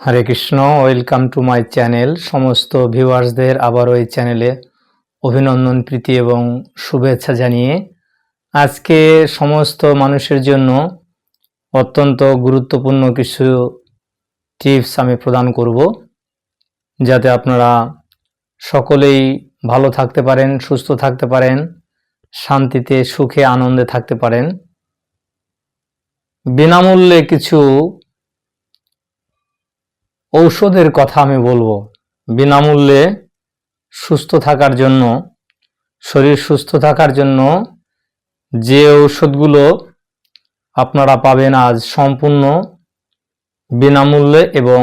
Hare Krishna, welcome to my channel. সমস্ত ভিউয়ার্সদের আবারও এই চ্যানেলে অভিনন্দন, প্রীতি এবং শুভেচ্ছা জানিয়ে আজকে সমস্ত মানুষের জন্য অত্যন্ত গুরুত্বপূর্ণ কিছু টিপস আমি প্রদান করব, যাতে আপনারা সকলেই ভালো থাকতে পারেন, সুস্থ থাকতে পারেন, শান্তিতে, সুখে, আনন্দে থাকতে পারেন। বিনামূল্যে কিছু ঔষধের কথা আমি বলব। বিনামূল্যে সুস্থ থাকার জন্য, শরীর সুস্থ থাকার জন্য যে ঔষধগুলো আপনারা পাবেন আজ সম্পূর্ণ বিনামূল্যে এবং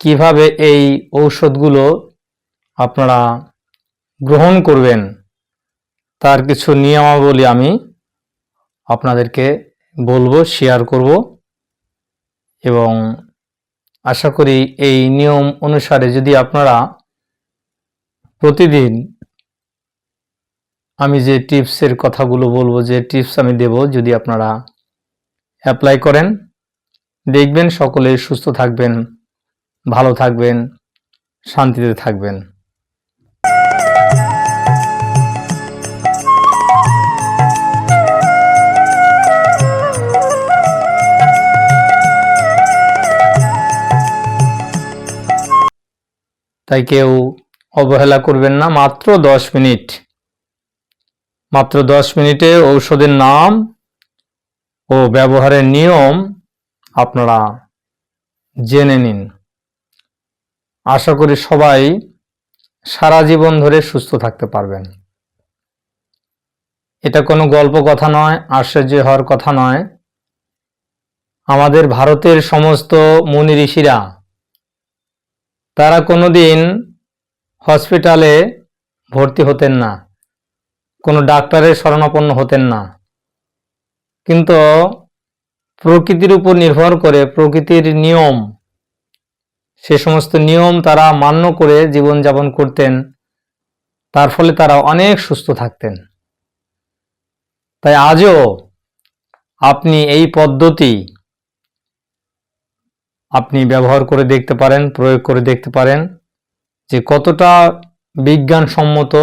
কীভাবে এই ঔষধগুলো আপনারা গ্রহণ করবেন, তার কিছু নিয়মাবলী আমি আপনাদেরকে বলব শেয়ার করব এবং আশা করি এই নিয়ম অনুসারে যদি আপনারা প্রতিদিন আমি যে টিপসের কথাগুলো বলব, যে টিপস আমি দেব, যদি আপনারা অ্যাপ্লাই করেন, দেখবেন সকলে সুস্থ থাকবেন, ভালো থাকবেন, শান্তিতে থাকবেন। তাই কেউ অবহেলা করবেন না। মাত্র দশ মিনিট। মাত্র দশ মিনিটে ঔষধের নাম ও ব্যবহারের নিয়ম আপনারা জেনে নিন। আশা করি সবাই সারা জীবন ধরে সুস্থ থাকতে পারবেন। এটা কোনো গল্প কথা নয়, আশ্চর্য হওয়ার কথা নয়। আমাদের ভারতের সমস্ত মুনি ঋষিরা তারা কোনোদিন হসপিটালে ভর্তি হতেন না, কোনো ডাক্তারের শরণাপন্ন হতেন না। কিন্তু প্রকৃতির উপর নির্ভর করে, প্রকৃতির নিয়ম, সে সমস্ত নিয়ম তারা মান্য করে জীবনযাপন করতেন, তার ফলে তারা অনেক সুস্থ থাকতেন। তাই আজও আপনি এই পদ্ধতি আপনি ব্যবহার করে দেখতে পারেন, প্রয়োগ করে দেখতে পারেন যে কতটা বিজ্ঞানসম্মত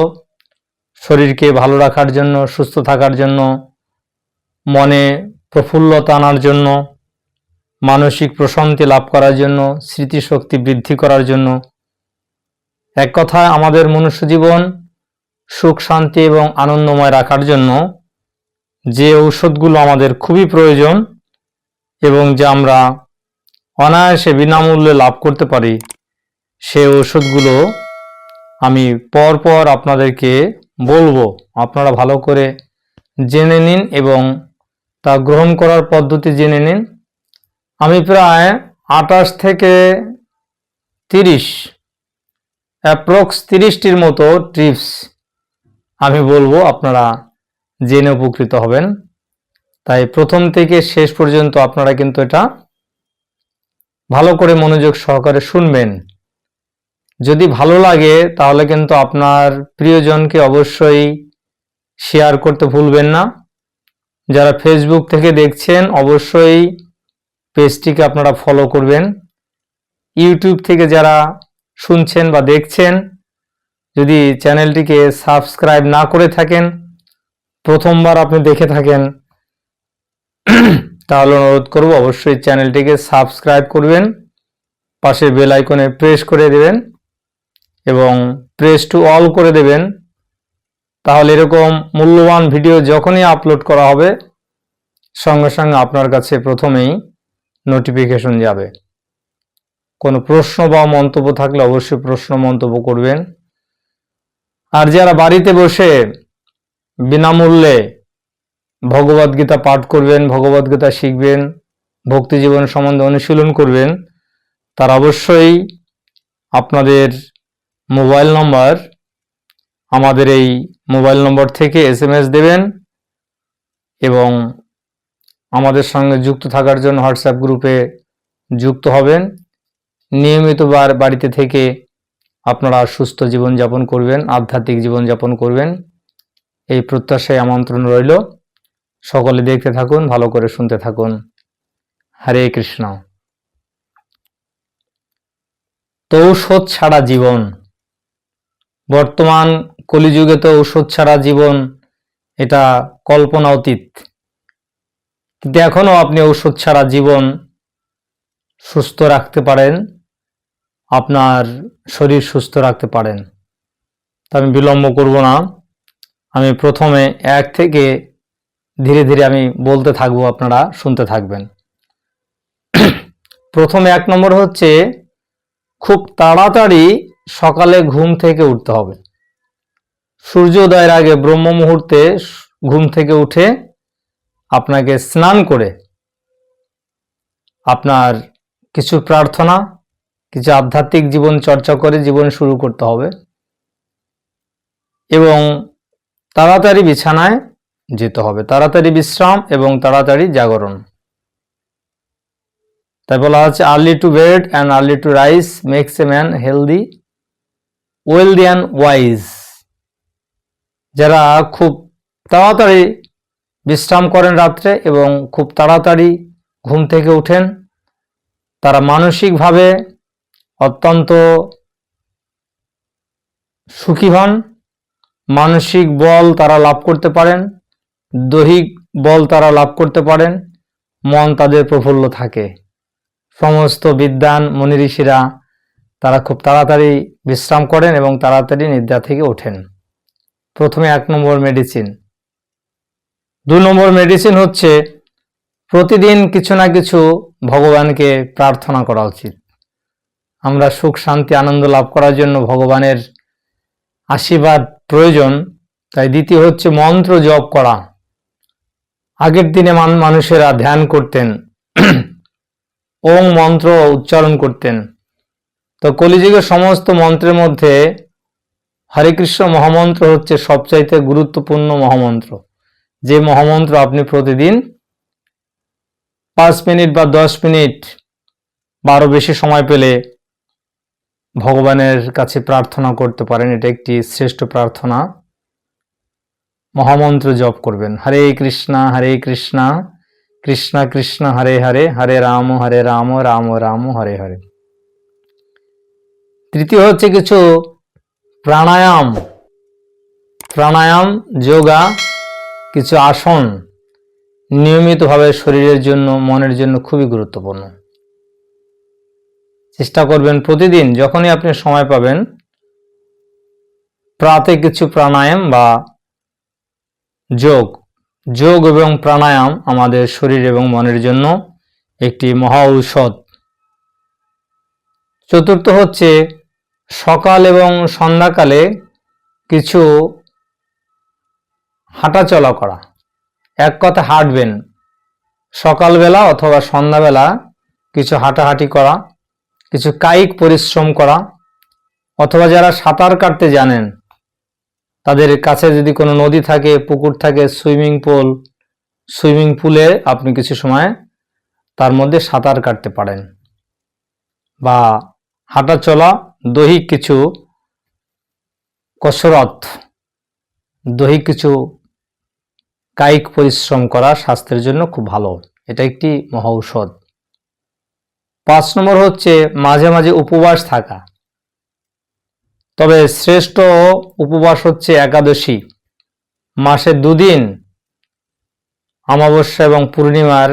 শরীরকে ভালো রাখার জন্য, সুস্থ থাকার জন্য, মনে প্রফুল্লতা আনার জন্য, মানসিক প্রশান্তি লাভ করার জন্য, স্মৃতিশক্তি বৃদ্ধি করার জন্য। এক কথায়, আমাদের মনুষ্য জীবন সুখ, শান্তি এবং আনন্দময় রাখার জন্য যে ঔষধগুলো আমাদের খুবই প্রয়োজন এবং যা আমরা অনায়াসে বিনামূল্যে লাভ করতে পারি। সে ওষুধগুলো আমি পর পর আপনাদেরকে বলব, আপনারা ভালো করে জেনে নিন এবং তা গ্রহণ করার পদ্ধতি জেনে নিন। আমি প্রায় আটাশ থেকে তিরিশ, অ্যাপ্রক্স তিরিশটির মতো টিপস আমি বলব আপনারা জেনে উপকৃত হবেন। তাই প্রথম থেকে শেষ পর্যন্ত আপনারা কিন্তু এটা ভালো করে মনোযোগ সহকারে শুনবেন। যদি ভালো লাগে, তাহলে কিন্তু আপনার প্রিয়জনকে অবশ্যই শেয়ার করতে ভুলবেন না। যারা ফেসবুক থেকে দেখছেন, অবশ্যই পেজটিকে আপনারা ফলো করবেন। ইউটিউব থেকে যারা শুনছেন বা দেখছেন, যদি চ্যানেলটিকে সাবস্ক্রাইব না করে থাকেন, প্রথমবার আপনি দেখে থাকেন তাহলে অনুরোধ করব অবশ্যই চ্যানেলটিকে সাবস্ক্রাইব করবেন, পাশে বেল আইকনে প্রেস করে দেবেন এবং প্রেস টু অল করে দেবেন। তাহলে এরকম মূল্যবান ভিডিও যখনই আপলোড করা হবে, সঙ্গে সঙ্গে আপনার কাছে প্রথমেই নোটিফিকেশন যাবে। কোনো প্রশ্ন বা মন্তব্য থাকলে অবশ্যই প্রশ্ন মন্তব্য করবেন। আর যারা বাড়িতে বসে বিনামূল্যে ভগবদ্গীতা পাঠ করবেন ভগবদ্গীতা শিখবেন, ভক্তি জীবন সম্বন্ধে অনুশীলন করবেন, তার অবশ্যই আপনাদের মোবাইল নম্বর, আমাদের এই মোবাইল নম্বর থেকে এস এম এস দেবেন এবং আমাদের সঙ্গে যুক্ত থাকার জন্য হোয়াটসঅ্যাপ গ্রুপে যুক্ত হবেন। নিয়মিত বাড়িতে থেকে আপনারা সুস্থ জীবনযাপন করবেন, আধ্যাত্মিক জীবনযাপন করবেন। এই প্রত্যাশায় আমন্ত্রণ রইল। সকলে দেখতে থাকুন, ভালো করে শুনতে থাকুন। হরে কৃষ্ণ। তো ঔষধ ছাড়া জীবন। বর্তমান কলিযুগে তো ঔষধ ছাড়া জীবন, এটা কল্পনা অতীত। কিন্তু এখনও আপনি ঔষধ ছাড়া জীবন সুস্থ রাখতে পারেন, আপনার শরীর সুস্থ রাখতে পারেন। তা আমি বিলম্ব করব না। আমি প্রথমে এক থেকে ধীরে ধীরে আমি বলতে থাকব, আপনারা শুনতে থাকবেন। প্রথমে এক নম্বর হচ্ছে, খুব তাড়াতাড়ি সকালে ঘুম থেকে উঠতে হবে। সূর্যোদয়ের আগে ব্রহ্ম মুহূর্তে ঘুম থেকে উঠে আপনাকে স্নান করে আপনার কিছু প্রার্থনা, কিছু আধ্যাত্মিক জীবন চর্চা করে জীবন শুরু করতে হবে। এবং তাড়াতাড়ি বিছানায় যেতে হবে। তাড়াতাড়ি বিশ্রাম এবং তাড়াতাড়ি জাগরণ। তাই বলা হচ্ছে early to bed and early to rise makes a man healthy wealthy and wise যারা খুব তাড়াতাড়ি বিশ্রাম করেন রাত্রে এবং খুব তাড়াতাড়ি ঘুম থেকে উঠেন তারা মানসিকভাবে অত্যন্ত সুখী হন, মানসিক বল তারা লাভ করতে পারেন। দৈহিক বল তারা লাভ করতে পারেন, মন তাদের প্রফুল্ল থাকে। সমস্ত বিদ্যান মনি ঋষিরা তারা খুব তাড়াতাড়ি বিশ্রাম করেন এবং তাড়াতাড়ি নিদ্রা থেকে ওঠেন। প্রথমে এক নম্বর মেডিসিন দু নম্বর মেডিসিন হচ্ছে, প্রতিদিন কিছু না কিছু ভগবানকে প্রার্থনা করা উচিত। আমরা সুখ, শান্তি, আনন্দ লাভ করার জন্য ভগবানের আশীর্বাদ প্রয়োজন, তাই দ্বিতীয় হচ্ছে মন্ত্র জপ করা। আগের দিনে মানুষেরা ধ্যান করতেন, ওং মন্ত্র উচ্চারণ করতেন। তো কলিযুগের সমস্ত মন্ত্রের মধ্যে হরে কৃষ্ণ মহামন্ত্র হচ্ছে সবচাইতে গুরুত্বপূর্ণ মহামন্ত্র। যে মহামন্ত্র আপনি প্রতিদিন পাঁচ মিনিট বা দশ মিনিট বা আরও বেশি সময় পেলে ভগবানের কাছে প্রার্থনা করতে পারেন, এটা একটি শ্রেষ্ঠ প্রার্থনা। মহামন্ত্র জপ করবেন। হরে কৃষ্ণা হরে কৃষ্ণা, কৃষ্ণ কৃষ্ণ, হরে হরে হরে রাম হরে রাম রাম রাম, হরে হরে। তৃতীয় হচ্ছে কিছু প্রাণায়াম। প্রাণায়াম, যোগা, কিছু আসন নিয়মিতভাবে শরীরের জন্য, মনের জন্য খুবই গুরুত্বপূর্ণ। চেষ্টা করবেন প্রতিদিন যখনই আপনি সময় পাবেন, প্রাতে কিছু প্রাণায়াম বা যোগ। যোগ এবং প্রাণায়াম আমাদের শরীর এবং মনের জন্য একটি মহা ঔষধ। চতুর্থ হচ্ছে সকাল এবং সন্ধ্যাকালে কিছু হাঁটাচলা করা। এক কথা হাঁটবেন। সকালবেলা অথবা সন্ধ্যাবেলা কিছু হাঁটাহাঁটি করা, কিছু কায়িক পরিশ্রম করা, অথবা যারা সাঁতার কাটতে জানেন তাদের কাছে যদি কোনো নদী থাকে, পুকুর থাকে, সুইমিং পুল, সুইমিং পুলে আপনি কিছু সময় তার মধ্যে সাঁতার কাটতে পারেন বা হাঁটা চলা, দৈহিক কিছু কসরত, দৈহিক কিছু কায়িক পরিশ্রম করা স্বাস্থ্যের জন্য খুব ভালো। এটা একটি মহা ঔষধ। পাঁচ নম্বর হচ্ছে মাঝে মাঝে উপবাস থাকা। তবে শ্রেষ্ঠ উপবাস হচ্ছে একাদশী। মাসে দুদিন অমাবস্যা এবং পূর্ণিমার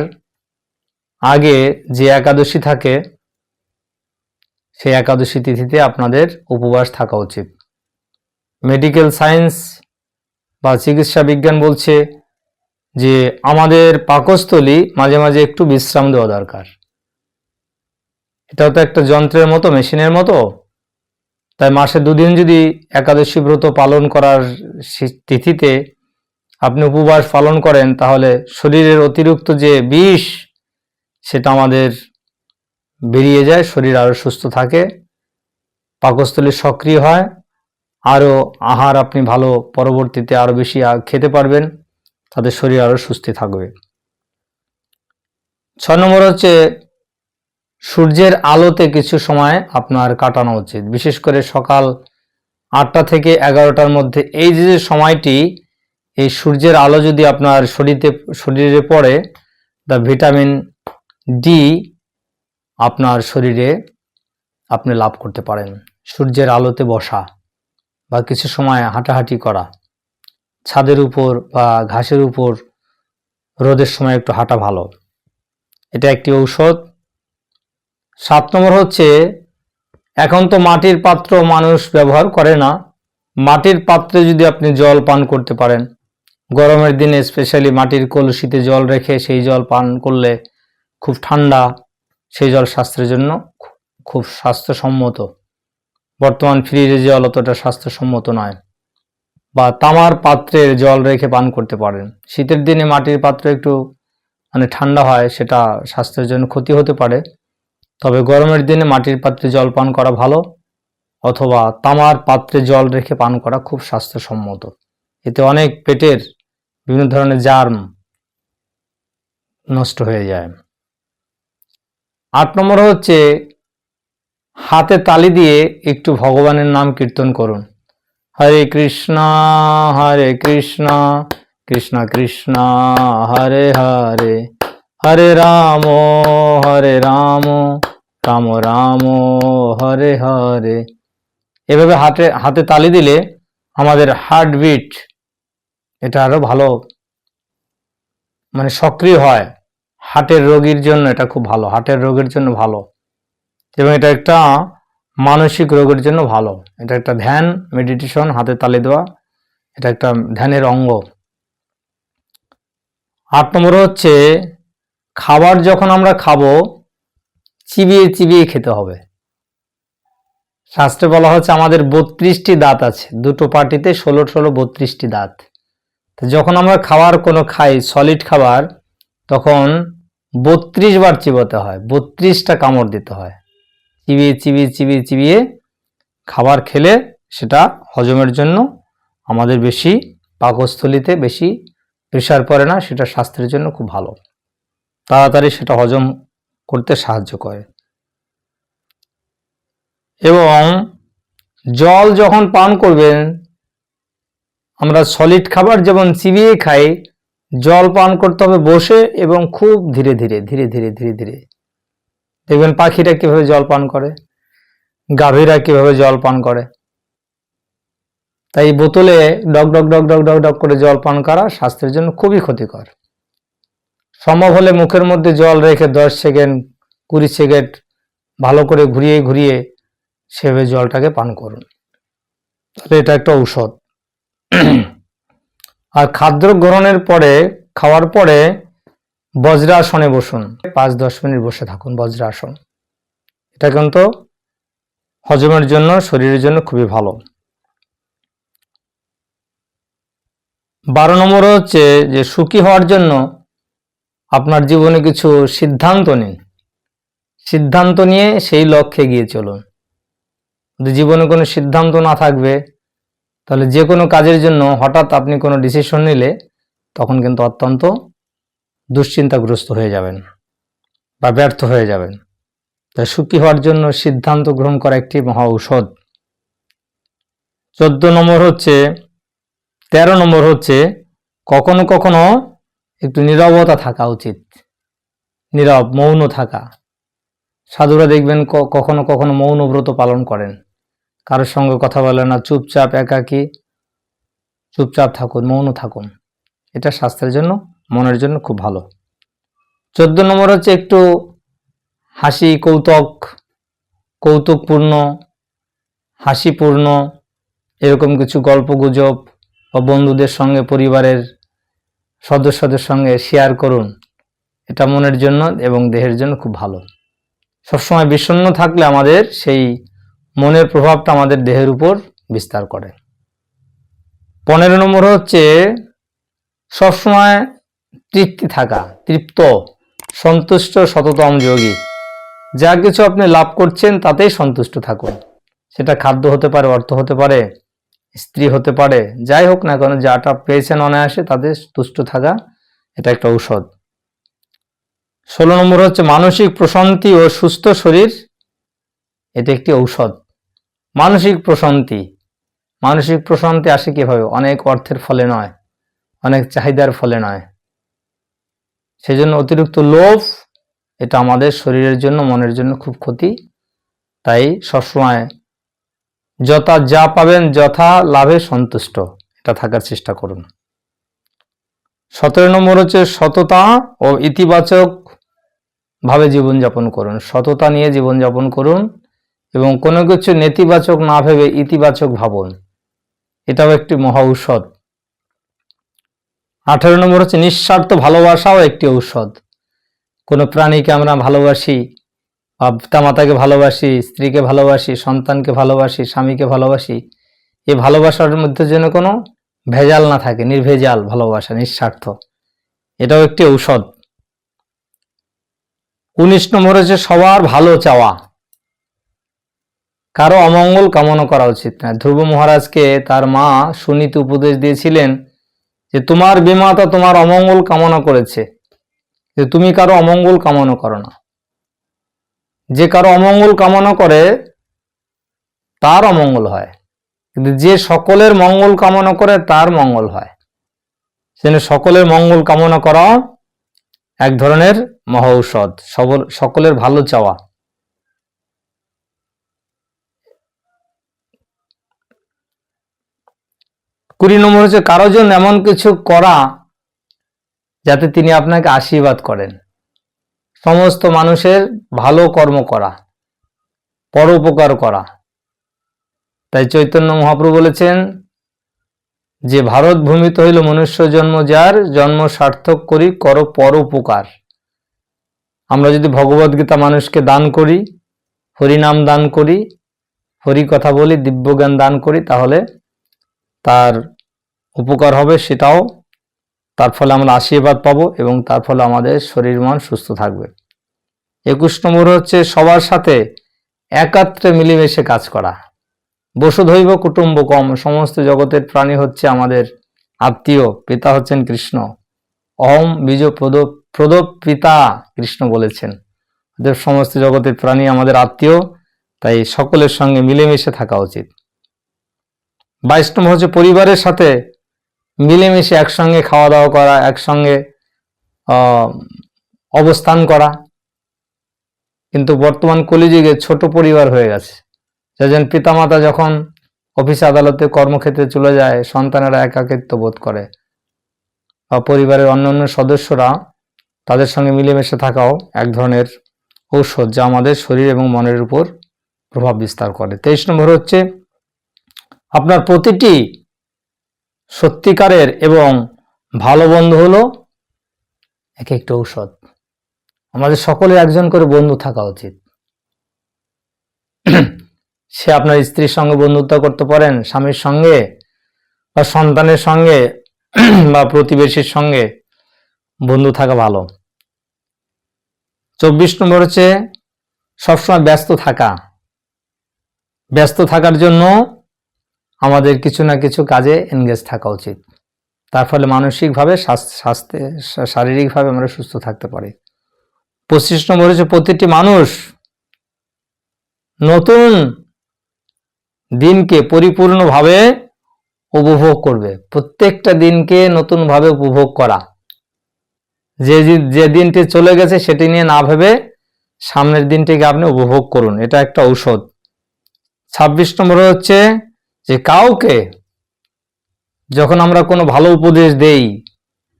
আগে যে একাদশী থাকে, সেই একাদশী তিথিতে আপনাদের উপবাস থাকা উচিত। মেডিকেল সায়েন্স বা চিকিৎসা বিজ্ঞান বলছে যে আমাদের পাকস্থলী মাঝে মাঝে একটু বিশ্রাম দেওয়া দরকার। এটাও তো একটা যন্ত্রের মতো, মেশিনের মতো তাই মাসে দুদিন যদি একাদশী ব্রত পালন করার তিথিতে আপনি উপবাস পালন করেন, তাহলে শরীরের অতিরিক্ত যে বিষ, সেটা আমাদের বেরিয়ে যায়, শরীর আরও সুস্থ থাকে, পাকস্থলী সক্রিয় হয় আরও আহার আপনি ভালো পরবর্তীতে আরও বেশি খেতে পারবেন তাদের শরীর আরও সুস্থ থাকবে। ছ নম্বর হচ্ছে সূর্যের আলোতে কিছু সময় আপনার কাটানো উচিত। বিশেষ করে সকাল আটটা থেকে এগারোটার মধ্যে। এই যে সময়টি, এই সূর্যের আলো যদি আপনার শরীরে শরীরে পড়ে দ্য ভিটামিন ডি আপনার শরীরে আপনি লাভ করতে পারেন। সূর্যের আলোতে বসা বা কিছু সময় হাঁটাহাঁটি করা, ছাদের উপর বা ঘাসের উপর রোদের সময় একটু হাঁটা ভালো। এটা একটি ঔষধ। সাত নম্বর হচ্ছে, এখন তো মাটির পাত্র মানুষ ব্যবহার করে না। মাটির পাত্রে যদি আপনি জল পান করতে পারেন। গরমের দিনে স্পেশালি মাটির কলসিতে জল রেখে সেই জল পান করলে খুব ঠান্ডা, সেই জল স্বাস্থ্যের জন্য খুব স্বাস্থ্যসম্মত। বর্তমান ফ্রিজে জল, অতটা স্বাস্থ্যসম্মত নয়। বা তামার পাত্রে জল রেখে পান করতে পারেন। শীতের দিনে মাটির পাত্র একটু মানে ঠান্ডা হয়, সেটা স্বাস্থ্যের জন্য ক্ষতি হতে পারে। তবে গরমের দিনে মাটির পাত্রে জল পান করা ভালো, অথবা তামার পাত্রে জল রেখে পান করা খুব স্বাস্থ্যসম্মত। এতে অনেক পেটের বিভিন্ন ধরনের জার্ম নষ্ট হয়ে যায়। আট নম্বর হচ্ছে, হাতে তালি দিয়ে একটু ভগবানের নাম কীর্তন করুন। হরে কৃষ্ণ হরে কৃষ্ণ কৃষ্ণ কৃষ্ণ, হরে হরে। হরে রাম হরে রাম রাম রাম, হরে হরে। এভাবে হাতে হাতে তালি দিলে আমাদের হার্টবিট এটা আরও ভালো মানে সক্রিয় হয়। হার্টের রোগীর জন্য এটা খুব ভালো, হার্টের রোগের জন্য ভালো। এবং এটা একটা মানসিক রোগের জন্য ভালো। এটা একটা ধ্যান মেডিটেশন হাতে তালি দেওয়া, এটা একটা ধ্যানের অঙ্গ। আট নম্বর হচ্ছে খাবার যখন আমরা খাব, চিবিয়ে চিবিয়ে খেতে হবে। শাস্ত্রে বলা হচ্ছে, আমাদের বত্রিশটি দাঁত আছে। দুটো পার্টিতে ষোলো ষোলো বত্রিশটি দাঁত। তো যখন আমরা খাবার কোনো খাই সলিড খাবার, তখন বত্রিশ বার চিবোতে হয়। বত্রিশটা কামড় দিতে হয়। চিবিয়ে চিবিয়ে চিবিয়ে চিবিয়ে খাবার খেলে সেটা হজমের জন্য আমাদের বেশি পাকস্থলিতে বেশি প্রেশার পড়ে না, সেটা স্বাস্থ্যের জন্য খুব ভালো। তাড়াতাড়ি সেটা হজম করতে সাহায্য করে। এবং জল যখন পান করবেন, আমরা সলিড খাবার যেমন চিবিয়ে খাই, জল পান করতে হবে বসে এবং খুব ধীরে ধীরে ধীরে ধীরে ধীরে ধীরে। দেখবেন পাখিরা কীভাবে জল পান করে, গাভীরা কীভাবে জল পান করে। তাই বোতলে ডক ডক ডক ডক ডক ডক করে জল পান করা স্বাস্থ্যের জন্য খুবই ক্ষতিকর। সম্ভব হলে মুখের মধ্যে জল রেখে দশ সেকেন্ড, কুড়ি সেকেন্ড ভালো করে ঘুরিয়ে ঘুরিয়ে সেভাবে জলটাকে পান করুন। তাহলে এটা একটা ঔষধ। আর খাদ্য গ্রহণের পরে, খাওয়ার পরে বজ্রাসনে বসুন। পাঁচ দশ মিনিট বসে থাকুন বজ্রাসন। এটা কিন্তু হজমের জন্য, শরীরের জন্য খুবই ভালো। বারো নম্বর হচ্ছে যে, সুখী হওয়ার জন্য আপনার জীবনে কিছু সিদ্ধান্ত নিন। সিদ্ধান্ত নিয়ে সেই লক্ষ্যে গিয়ে চলুন। যদি জীবনে কোনো সিদ্ধান্ত না থাকবে, তাহলে যে কোনো কাজের জন্য হঠাৎ আপনি কোনো ডিসিশন নিলে, তখন কিন্তু অত্যন্ত দুশ্চিন্তাগ্রস্ত হয়ে যাবেন বা ব্যর্থ হয়ে যাবেন। তাই সুখী হওয়ার জন্য সিদ্ধান্ত গ্রহণ করা একটি মহা ঔষধ। চোদ্দ নম্বর হচ্ছে, তেরো নম্বর হচ্ছে, কখনো কখনো একটু নীরবতা থাকা উচিত। নীরব, মৌন থাকা। সাধুরা দেখবেন কখনো কখনো মৌন ব্রত পালন করেন। কারোর সঙ্গে কথা বলে না, চুপচাপ, একাকী, চুপচাপ থাকুন, মৌন থাকুন। এটা স্বাস্থ্যের জন্য, মনের জন্য খুব ভালো। চোদ্দ নম্বর হচ্ছে একটু হাসি, কৌতুক, কৌতুকপূর্ণ, হাসিপূর্ণ, এরকম কিছু গল্প গুজব বা বন্ধুদের সঙ্গে, পরিবারের সদস্যদের সঙ্গে শেয়ার করুন। এটা মনের জন্য এবং দেহের জন্য খুব ভালো। সবসময় বিষণ্ণ থাকলে আমাদের সেই মনের প্রভাবটা আমাদের দেহের উপর বিস্তার করে। পনেরো নম্বর হচ্ছে সবসময় তৃপ্তি থাকা, তৃপ্ত, সন্তুষ্ট, সততম যোগী। যা কিছু আপনি লাভ করছেন তাতেই সন্তুষ্ট থাকুন। সেটা খাদ্য হতে পারে, অর্থ হতে পারে স্ত্রী হতে পারে, যাই হোক না কেন, যাটা পেয়েছেন অনায়াসে, তাদের তুষ্ট থাকা এটা একটা ঔষধ। ষোলো নম্বর হচ্ছে মানসিক প্রশান্তি ও সুস্থ শরীর, এটা একটি ঔষধ। মানসিক প্রশান্তি মানসিক প্রশান্তি আসে কীভাবে? অনেক অর্থের ফলে নয়, অনেক চাহিদার ফলে নয়। সেজন্য অতিরিক্ত লোভ, এটা আমাদের শরীরের জন্য, মনের জন্য খুব ক্ষতি। তাই সবসময় যথা যা পাবেন, যথা লাভে সন্তুষ্ট। এটা থাকার চেষ্টা করুন। সতেরো নম্বর হচ্ছে সততা ও ইতিবাচক ভাবে জীবনযাপন করুন। সততা নিয়ে জীবনযাপন করুন এবং কোনো কিছু নেতিবাচক না ভেবে ইতিবাচক ভাবুন। এটাও একটি মহা ঔষধ। আঠারো নম্বর হচ্ছে নিঃস্বার্থ ভালোবাসাও একটি ঔষধ। কোনো প্রাণীকে আমরা ভালোবাসি বা পিতামাতাকে ভালোবাসি, স্ত্রীকে ভালোবাসি, সন্তানকে ভালোবাসি, স্বামীকে ভালোবাসি, এই ভালোবাসার মধ্যে যেন কোনো ভেজাল না থাকে, নির্ভেজাল ভালোবাসা, নিঃস্বার্থ। এটাও একটি ঔষধ। উনিশ নম্বর হচ্ছে সবার ভালো চাওয়া। কারও অমঙ্গল কামনা করা উচিত না। ধ্রুব মহারাজকে তার মা সুনীত উপদেশ দিয়েছিলেন যে, তোমার বিমাতা তোমার অমঙ্গল কামনা করেছে। যে, তুমি কারও অমঙ্গল কামনা করো না। যে কারও অমঙ্গল কামনা করে, তার অমঙ্গল হয়। কিন্তু যে সকলের মঙ্গল কামনা করে, তার মঙ্গল হয়। সেজন্য সকলের মঙ্গল কামনা করা এক ধরনের মহা ঔষধ, সবল সকলের ভালো চাওয়া। কুড়ি নম্বর হচ্ছে, কারও জন্য এমন কিছু করা যাতে তিনি আপনাকে আশীর্বাদ করেন। সমস্ত মানুষের ভালো কর্ম করা, পরোপকার করা। তাই চৈতন্য মহাপ্রভু বলেছেন, যে ভারত ভূমিত হইল মনুষ্য জন্ম, যার জন্ম সার্থক করি, কর পরোপকার। আমরা যদি ভগবদ্গীতা মানুষকে দান করি, হরিনাম দান করি, হরি কথা বলি, দিব্যজ্ঞান দান করি, তাহলে তার উপকার হবে, সেটাও তার ফলে আমরা আশীর্বাদ পাবো এবং তার ফলে আমাদের শরীর মন সুস্থ থাকবে। একুশ নম্বর হচ্ছে সবার সাথে একাত্রে মিলেমিশে কাজ করা। বসুধৈব কুটুম্বকম, সমস্ত জগতের প্রাণী হচ্ছে আমাদের আত্মীয়, পিতা হচ্ছেন কৃষ্ণ। অহম বীজ প্রদ প্রদপ পিতা কৃষ্ণ বলেছেন। সমস্ত জগতের প্রাণী আমাদের আত্মীয়, তাই সকলের সঙ্গে মিলেমিশে থাকা উচিত। বাইশ নম্বর হচ্ছে পরিবারের সাথে মিলেমিশে একসঙ্গে খাওয়া দাওয়া করা, একসঙ্গে অবস্থান করা। কিন্তু বর্তমান কলিযুগে ছোট পরিবার হয়ে গেছে। যেজন পিতামাতা যখন অফিস আদালতে কর্মক্ষেত্রে চলে যায়, সন্তানেরা একাকিত্ব বোধ করে। বা পরিবারের অন্যান্য সদস্যরা তাদের সঙ্গে মিলেমিশে থাকাও এক ধরনের ঔষধ যা আমাদের শরীর এবং মনের উপর প্রভাব বিস্তার করে। তেইশ নম্বর হচ্ছে, আপনার প্রতিটি সত্যিকারের এবং ভালো বন্ধু হলো এক একটা ঔষধ। আমাদের সকলের একজন করে বন্ধু থাকা উচিত। সে আপনার স্ত্রীর সঙ্গে বন্ধুত্ব করতে পারেন, স্বামীর সঙ্গে বা সন্তানের সঙ্গে বা প্রতিবেশীর সঙ্গে বন্ধু থাকা ভালো। চব্বিশ নম্বর হচ্ছে সবসময় ব্যস্ত থাকা। ব্যস্ত থাকার জন্য আমাদের কিছু না কিছু কাজে এনগেজ থাকা উচিত। তার ফলে মানসিকভাবে, স্বাস্থ্যে শারীরিকভাবে আমরা সুস্থ থাকতে পারি। পঁচিশ নম্বর হচ্ছে প্রতিটি মানুষ নতুন দিনকে পরিপূর্ণভাবে উপভোগ করবে। প্রত্যেকটা দিনকে নতুনভাবে উপভোগ করা। যে যে- দিনটি চলে গেছে সেটি নিয়ে না ভেবে সামনের দিনটিকে আপনি উপভোগ করুন। এটা একটা ঔষধ। ছাব্বিশ নম্বর হচ্ছে যে কাউকে যখন আমরা কোনো ভালো উপদেশ দেই,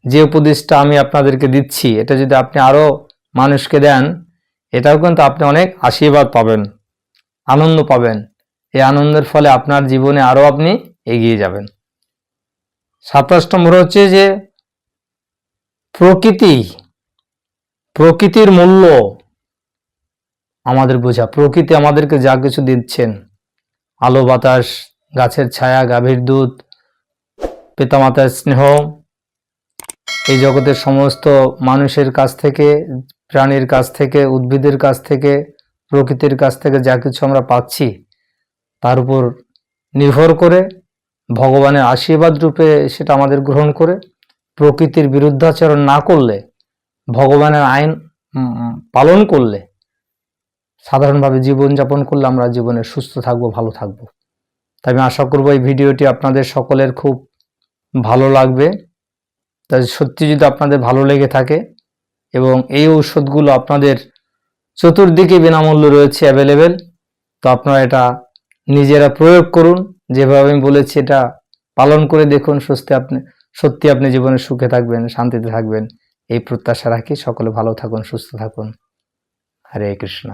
যে উপদেশটা আমি আপনাদেরকে দিচ্ছি, এটা যদি আপনি আরও মানুষকে দেন, এটাও কিন্তু আপনি অনেক আশীর্বাদ পাবেন, আনন্দ পাবেন। এই আনন্দের ফলে আপনার জীবনে আরও আপনি এগিয়ে যাবেন। সাতাশ নম্বর হচ্ছে যে প্রকৃতি, প্রকৃতির মূল্য আমাদের বোঝা, প্রকৃতি আমাদেরকে যা কিছু দিচ্ছেন, আলো, বাতাস গাছের ছায়া, গাভীর দুধ, পিতামাতার স্নেহ, এই জগতের সমস্ত মানুষের কাছ থেকে, প্রাণীর কাছ থেকে, উদ্ভিদের কাছ থেকে, প্রকৃতির কাছ থেকে যা কিছু আমরা পাচ্ছি, তার উপর নির্ভর করে, ভগবানের আশীর্বাদ রূপে সেটা আমাদের গ্রহণ করে, প্রকৃতির বিরুদ্ধাচরণ না করলে, ভগবানের আইন পালন করলে, সাধারণভাবে জীবনযাপন করলে আমরা জীবনে সুস্থ থাকব, ভালো থাকব। তাই আমি আশা করব এই ভিডিওটি আপনাদের সকলের খুব ভালো লাগবে। তাই সত্যি যদি আপনাদের ভালো লেগে থাকে এবং এই ঔষধগুলো আপনাদের চতুর্দিকে বিনামূল্য রয়েছে অ্যাভেলেবেল, তো আপনারা এটা নিজেরা প্রয়োগ করুন। যেভাবে আমি বলেছি, এটা পালন করে দেখুন, সুস্থ আপনি, সত্যি আপনি জীবনে সুখে থাকবেন, শান্তিতে থাকবেন। এই প্রত্যাশা রাখি, সকলে ভালো থাকুন, সুস্থ থাকুন। হরে কৃষ্ণ।